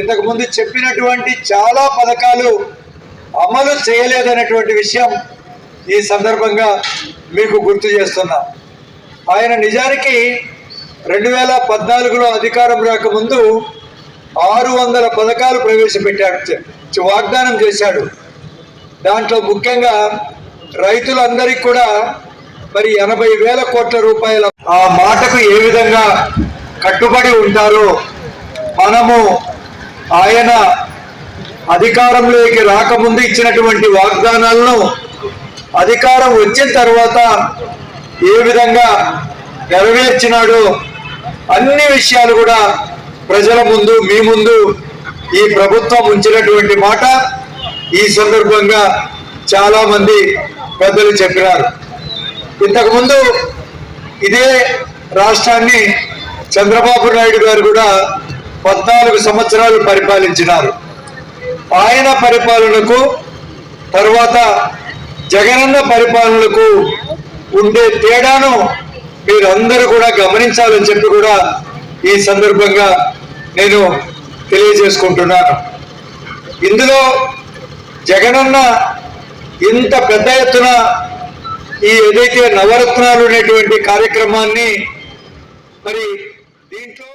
ఇంతకు ముందు చెప్పినటువంటి చాలా పథకాలు అమలు చేయలేదనేటువంటి విషయం ఈ సందర్భంగా మీకు గుర్తు చేస్తున్నా. ఆయన నిజానికి రెండు వేల పద్నాలుగులో అధికారం రాకముందు ఆరు వందల పథకాలు ప్రవేశపెట్టాడు. వాగ్దానం చేశాడు. దాంట్లో ముఖ్యంగా రైతులందరికీ కూడా మరి ఎనభై వేల కోట్ల రూపాయల ఆ మాటకు ఏ విధంగా కట్టుబడి ఉంటారో మనము ఆయన అధికారంలోకి రాకముందు ఇచ్చినటువంటి వాగ్దానాలను అధికారం వచ్చిన తర్వాత ఏ విధంగా నెరవేర్చినాడో అన్ని విషయాలు కూడా ప్రజల ముందు మీ ముందు ఈ ప్రభుత్వం ఉంచినటువంటి మాట ఈ సందర్భంగా చాలామంది పెద్దలు చెప్పినారు. ఇంతకుముందు ఇదే రాష్ట్రాన్ని చంద్రబాబు నాయుడు గారు కూడా పద్నాలుగు సంవత్సరాలు పరిపాలించినారు. ఆయన పరిపాలనకు తర్వాత జగనన్న పరిపాలనకు ఉండే తేడాను మీరందరూ కూడా గమనించాలని చెప్పి కూడా ఈ సందర్భంగా నేను తెలియజేసుకుంటున్నాను. ఇందులో జగనన్న ఇంత పెద్ద ఎత్తున ఈ ఏదైతే నవరత్నాలు అనేటువంటి కార్యక్రమాన్ని మరి దీంట్లో